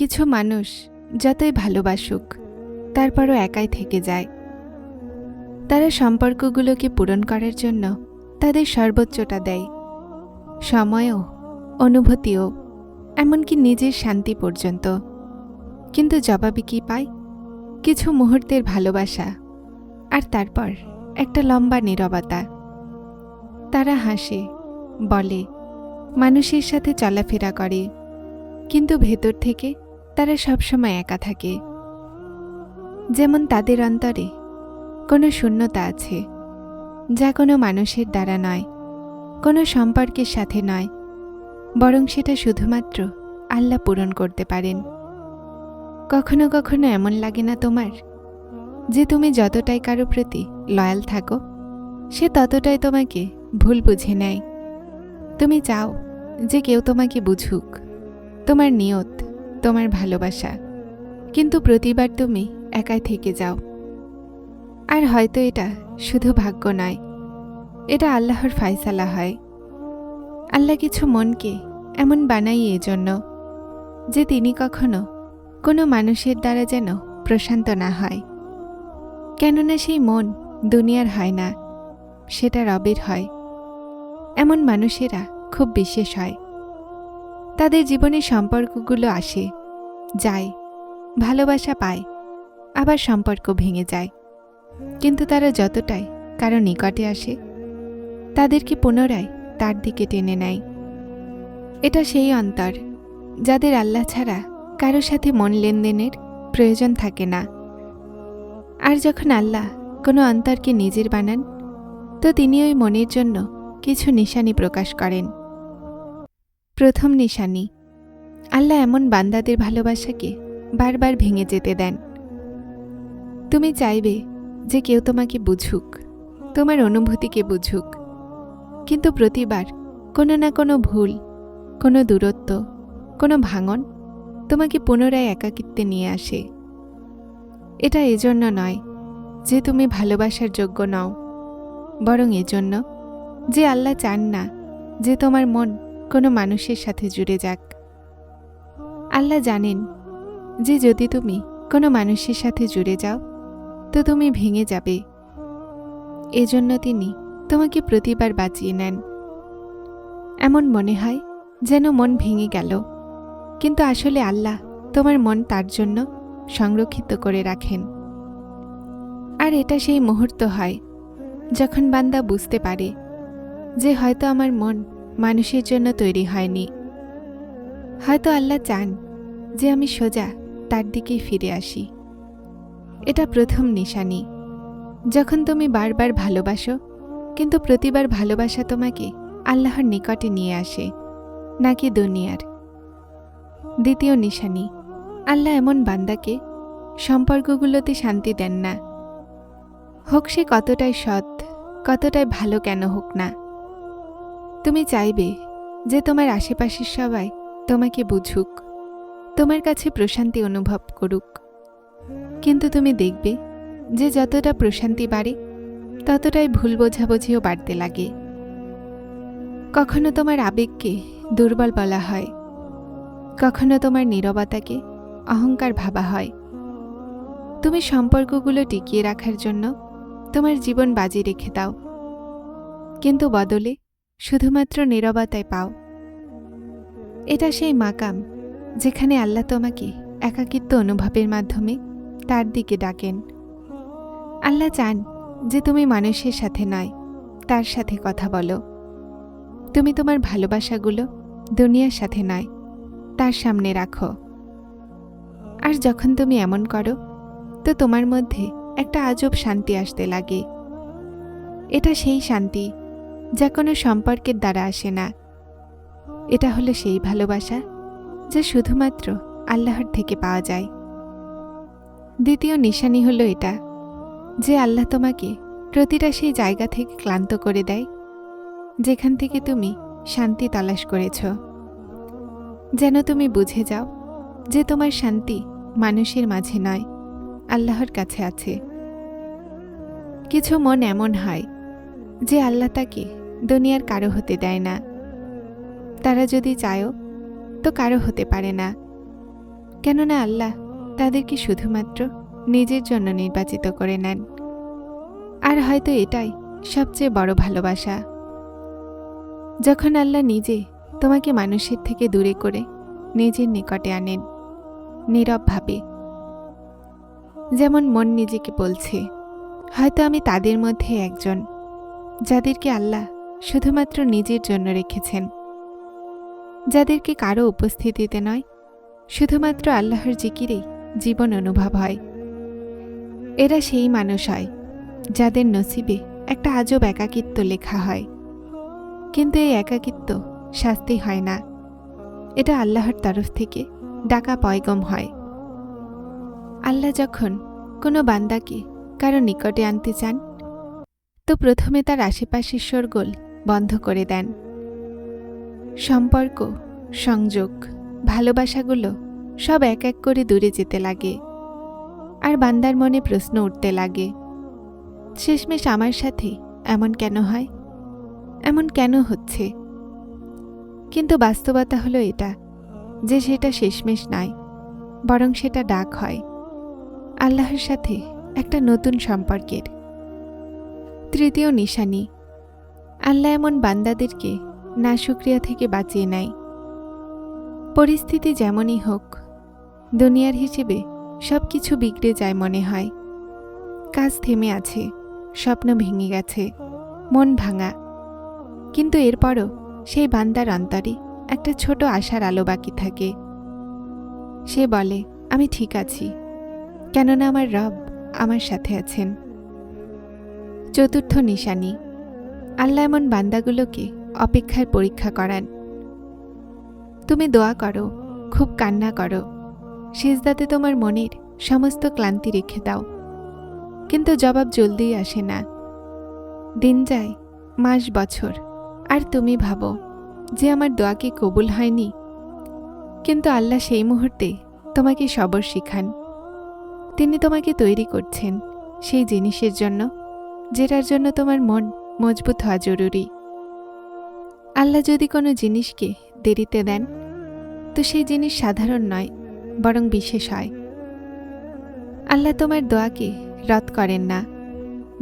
কিছু মানুষ যতই ভালোবাসুক, তারপরও একাই থেকে যায়। তারা সম্পর্কগুলোকে পূরণ করার জন্য তাদের সর্বোচ্চটা দেয়। সময়ও, অনুভূতিও, এমনকি নিজের শান্তি পর্যন্ত। কিন্তু জবাবে কি পায়? কিছু মুহূর্তের ভালোবাসা, আর তারপর একটা লম্বা নীরবতা। তারা হাসে, বলে, মানুষের সাথে চলাফেরা করে। কিন্তু ভেতর থেকে তারা সবসময় একা থাকে। যেমন তাদের অন্তরে কোনো শূন্যতা আছে, যা কোনো মানুষের দ্বারা নয়, কোনো সম্পর্কের সাথে নয়, বরং সেটা শুধুমাত্র আল্লাহ পূরণ করতে পারেন। কখনো কখনো এমন লাগে না তোমার, যে তুমি যতটাই কারও প্রতি লয়াল থাকো, সে ততটাই তোমাকে ভুল বুঝে নেয়। তুমি চাও যে কেউ তোমাকে বুঝুক, তোমার নিয়ত তোমার ভালোবাসা। কিন্তু প্রতিবার তুমি একাই থেকে যাও। আর হয়তো এটা শুধু ভাগ্য নয়, এটা আল্লাহর ফায়সালা হয়। আল্লাহ কিছু মনকে এমন বানাই এজন্য যে তিনি কখনো কোনো মানুষের দ্বারা যেন প্রশান্ত না হয়। কেননা সেই মন দুনিয়ার হয় না, সেটা রবের হয়। এমন মানুষেরা খুব বিশেষ হয়। তাদের জীবনে সম্পর্কগুলো আসে যায়, ভালোবাসা পায়, আবার সম্পর্ক ভেঙে যায়। কিন্তু তারা যতটাই কারও নিকটে আসে, তাদেরকে পুনরায় তার দিকে টেনে নেয়। এটা সেই অন্তর যাদের আল্লাহ ছাড়া কারও সাথে মন লেনদেনের প্রয়োজন থাকে না। আর যখন আল্লাহ কোনো অন্তরকে নিজের বানান, তো তিনি ওই মনের জন্য কিছু নিশানি প্রকাশ করেন। প্রথম নিশানি আল্লাহ এমন বান্দাদের ভালোবাসাকে বারবার ভেঙে যেতে দেন। তুমি চাইবে যে কেউ তোমাকে বুঝুক, তোমার অনুভূতিকে বুঝুক, কিন্তু প্রতিবার কোনো না কোনো ভুল, কোনো দূরত্ব, কোনো ভাঙন তোমাকে পুনরায় একাকিত্বে নিয়ে আসে। এটা এজন্য নয় যে তুমি ভালোবাসার যোগ্য নও, বরং এজন্য যে আল্লাহ চান না যে তোমার মন কোনো মানুষের সাথে জুড়ে যাক। আল্লাহ জানেন যে যদি তুমি কোনো মানুষের সাথে জুড়ে যাও, তো তুমি ভেঙে যাবে। এজন্য তিনি তোমাকে প্রতিবার বাঁচিয়ে নেন। এমন মনে হয় যেন মন ভেঙে গেল, কিন্তু আসলে আল্লাহ তোমার মন তার জন্য সংরক্ষিত করে রাখেন। আর এটা সেই মুহূর্ত হয় যখন বান্দা বুঝতে পারে যে হয়তো আমার মন মানুষের জন্য তৈরি হয়নি। হয়তো আল্লাহ চান যে আমি সোজা তার দিকেই ফিরে আসি। এটা প্রথম নিশানি। যখন তুমি বারবার ভালোবাসো, কিন্তু প্রতিবার ভালোবাসা তোমাকে আল্লাহর নিকটে নিয়ে আসে, নাকি দুনিয়ার। দ্বিতীয় নিশানি, আল্লাহ এমন বান্দাকে সম্পর্কগুলোতে শান্তি দেন না। হোক সে কতটাই সৎ, কতটাই ভালো কেন হোক না। তুমি চাইবে যে তোমার আশেপাশের সবাই তোমাকে বুঝুক। তোমার কাছে প্রশান্তি অনুভব করুক। কিন্তু তুমি দেখবে যে যতটা প্রশান্তি বাড়ে, ততটাই ভুল বোঝাবুঝিও বাড়তে লাগে। কখনো তোমার আবেগকে দুর্বল বলা হয়, কখনো তোমার নীরবতাকে অহংকার ভাবা হয়। তুমি সম্পর্কগুলো টিকিয়ে রাখার জন্য তোমার জীবন বাজি রেখে দাও। কিন্তু বদলে শুধুমাত্র নীরবতায় পাও। এটা সেই মাকাম যেখানে আল্লাহ তোমাকে একাকিত্ব অনুভবের মাধ্যমে তার দিকে ডাকেন। আল্লাহ চান যে তুমি মানুষের সাথে নয়, তার সাথে কথা বলো। তুমি তোমার ভালোবাসাগুলো দুনিয়ার সাথে নয়, তার সামনে রাখো। আর যখন তুমি এমন করো, তো তোমার মধ্যে একটা আজব শান্তি আসতে লাগে। এটা সেই শান্তি যা কোনো সম্পর্কের দ্বারা আসে না। এটা হলো সেই ভালোবাসা যা শুধুমাত্র আল্লাহর থেকে পাওয়া যায়। দ্বিতীয় নিশানি হলো এটা, যে আল্লাহ তোমাকে প্রতিটা সেই জায়গা থেকে ক্লান্ত করে দেয়, যেখান থেকে তুমি শান্তি তালাশ করেছ। যেন তুমি বুঝে যাও যে তোমার শান্তি মানুষের মাঝে নয়, আল্লাহর কাছে আছে। কিছু মন এমন হয় যে আল্লাহ তাকে দুনিয়ার কারও হতে দেয় না। তারা যদি চায়ও তো কারও হতে পারে না। কেননা আল্লাহ তাদেরকে শুধুমাত্র নিজের জন্য নির্বাচিত করে নেন। আর হয়তো এটাই সবচেয়ে বড় ভালোবাসা। যখন আল্লাহ নিজে তোমাকে মানুষের থেকে দূরে করে নিজের নিকটে আনেন, নীরবভাবে। যেমন মন নিজেকে বলছে, হয়তো আমি তাদের মধ্যে একজন, যাদেরকে আল্লাহ শুধুমাত্র নিজের জন্য রেখেছেন। যাদেরকে কারও উপস্থিতিতে নয়, শুধুমাত্র আল্লাহর জিকিরেই জীবন অনুভব হয়। এরা সেই মানুষ হয়, যাদের নসিবে একটা আজব একাকিত্ব লেখা হয়। কিন্তু এই একাকিত্ব শাস্তি হয় না। এটা আল্লাহর তরফ থেকে ডাকা পয়গম হয়। আল্লাহ যখন কোনো বান্দাকে কারও নিকটে আনতে চান, তো প্রথমে তার আশেপাশের শোরগোল বন্ধ করে দেন। সম্পর্ক, সংযোগ, ভালোবাসাগুলো সব এক এক করে দূরে যেতে লাগে। আর বান্দার মনে প্রশ্ন উঠতে লাগে, শেষমেশ আমার সাথে এমন কেন হয়? এমন কেন হচ্ছে? কিন্তু বাস্তবতা হলো এটা, যে সেটা শেষমেশ নয়, বরং সেটা ডাক হয়, আল্লাহর সাথে একটা নতুন সম্পর্কের। তৃতীয় নিশানি, আল্লাহ এমন বান্দাদেরকে না শুক্রিয়া থেকে বাঁচিয়ে নেয়। পরিস্থিতি যেমনই হোক, দুনিয়ার হিসেবে সব কিছু বিগড়ে যায় মনে হয়। কাজ থেমে আছে, স্বপ্ন ভেঙে গেছে, মন ভাঙা। কিন্তু এরপরও সেই বান্দার অন্তরে একটা ছোট আশার আলো বাকি থাকে। সে বলে, আমি ঠিক আছি, কেননা আমার রব আমার সাথে আছেন। চতুর্থ নিশানি। আল্লাহ এমন বান্দাগুলোকে অপেক্ষার পরীক্ষা করান। তুমি দোয়া করো, খুব কান্না করো। শেষদাতে তোমার মনের সমস্ত ক্লান্তি রেখে দাও। কিন্তু জবাব জলদিই আসে না। দিন যায়, মাস বছর, আর তুমি ভাবো যে আমার দোয়া কি কবুল হয়নি। কিন্তু আল্লাহ সেই মুহূর্তে তোমাকে সবর শিখান। তিনি তোমাকে তৈরি করছেন সেই জিনিসের জন্য, যেটার জন্য তোমার মন মজবুত হওয়া জরুরি। আল্লাহ যদি কোনো জিনিসকে দেরিতে দেন, তো সেই জিনিস সাধারণ নয়, বরং বিশেষ হয়। আল্লাহ তোমার দোয়াকে রদ করেন না,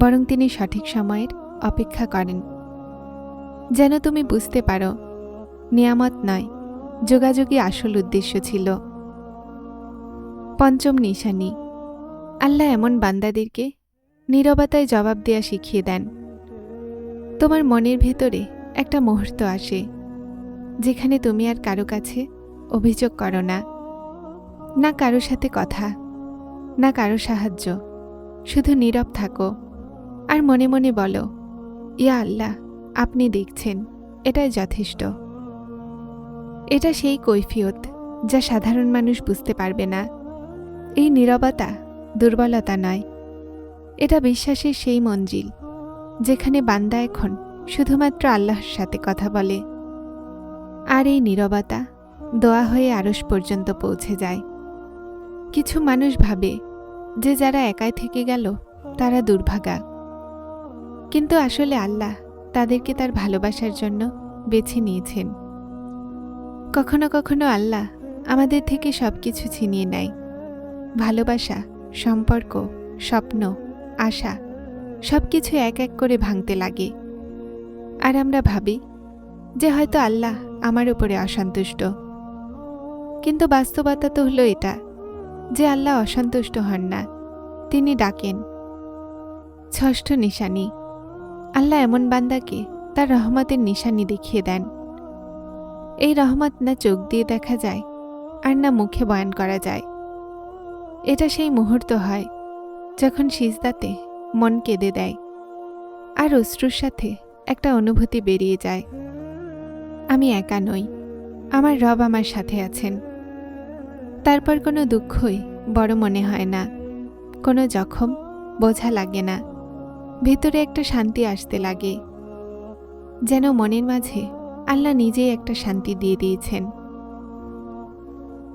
বরং তিনি সঠিক সময়ের অপেক্ষা করেন। যেন তুমি বুঝতে পারো, নিয়ামত নয়, যোগাযোগই আসল উদ্দেশ্য ছিল। পঞ্চম নিশানি, আল্লাহ এমন বান্দাদেরকে নীরবতায় জবাব দেয়া শিখিয়ে দেন। তোমার মনের ভেতরে একটা মুহূর্ত আসে, যেখানে তুমি আর কারও কাছে অভিযোগ করো না। না কারও সাথে কথা, না কারও সাহায্য। শুধু নীরব থাকো আর মনে মনে বলো, ইয়া আল্লাহ, আপনি দেখছেন, এটাই যথেষ্ট। এটা সেই কৈফিয়ত যা সাধারণ মানুষ বুঝতে পারবে না। এই নীরবতা, দুর্বলতা নয়। এটা বিশ্বাসের সেই মঞ্জিল, যেখানে বান্দা এখন শুধুমাত্র আল্লাহর সাথে কথা বলে। আর এই নীরবতা দোয়া হয়ে আরস পর্যন্ত পৌঁছে যায়। কিছু মানুষ ভাবে যে যারা একাই থেকে গেল, তারা দুর্ভাগা। কিন্তু আসলে আল্লাহ তাদেরকে তার ভালোবাসার জন্য বেছে নিয়েছেন। কখনো কখনো আল্লাহ আমাদের থেকে সব কিছু ছিনিয়ে নেয়। ভালোবাসা, সম্পর্ক, স্বপ্ন, আশা সব কিছু এক এক করে ভাঙতে লাগে। আর আমরা ভাবি যে হয়তো আল্লাহ আমার উপরে অসন্তুষ্ট। কিন্তু বাস্তবতা তো হলো এটা, যে আল্লাহ অসন্তুষ্ট হন না, তিনি ডাকেন। ষষ্ঠ নিশানি, আল্লাহ এমন বান্দাকে তার রহমতের নিশানি দেখিয়ে দেন। এই রহমত না চোখ দিয়ে দেখা যায়, আর না মুখে বয়ান করা যায়। এটা সেই মুহূর্ত হয় যখন সিজদাতে মন কেঁদে দেয়, আর অশ্রুর সাথে একটা অনুভূতি বেরিয়ে যায়। আমি একা নই। আমার রব আমার সাথে আছেন। তারপর কোনো দুঃখই বড় মনে হয় না। কোনো জখম বোঝা লাগে না। ভেতরে একটা শান্তি আসতে লাগে। যেন মনের মাঝে আল্লাহ নিজেই একটা শান্তি দিয়ে দিয়েছেন।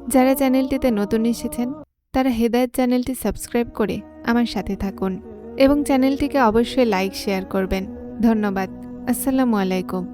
যারা চ্যানেলটিতে নতুন এসেছেন, তারা হেদায়ত চ্যানেলটি সাবস্ক্রাইব করে আমার সাথে থাকুন এবং চ্যানেলটিকে অবশ্যই লাইক, শেয়ার করবেন। ধন্যবাদ। আসসালামু আলাইকুম